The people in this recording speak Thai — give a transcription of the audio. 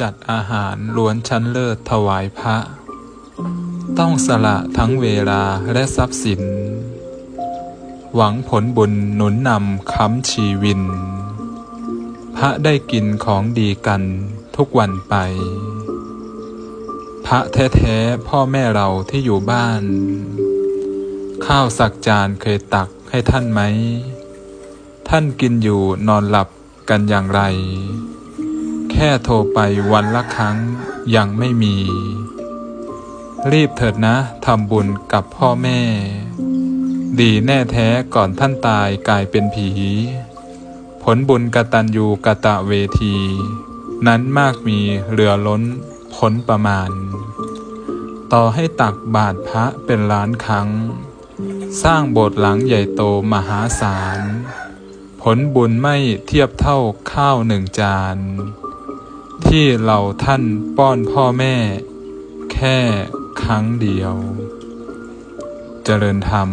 จัดอาหารล้วนชั้นเลิศถวายพระ ต้องสละทั้งเวลาและทรัพย์สิน หวังผลบุญหนุนนำค้ำชีวิน พระได้กินของดีกันทุกวันไป พระแท้ๆพ่อแม่เราที่อยู่บ้าน ข้าวสักจานเคยตักให้ท่านไหม ท่านกินอยู่นอนหลับกันอย่างไร ค่โทรไปวันละครั้งยังไม่มี รีบเถิดนะทำบุญกับพ่อแม่ ดีแน่แท้ก่อนท่านตายกลายเป็นผี ผลบุญกตัญญูกะตะเวที นั้นมากมีเหลือล้นพ้นประมาณ ต่อให้ตักบาทพระเป็นล้านครั้ง สร้างโบสถ์หลังใหญ่โตมหาศาลผลบุญไม่เทียบเท่าข้าวหนึ่งจาน ที่เราท่านป้อนพ่อแม่ แค่ครั้งเดียว เจริญธรรม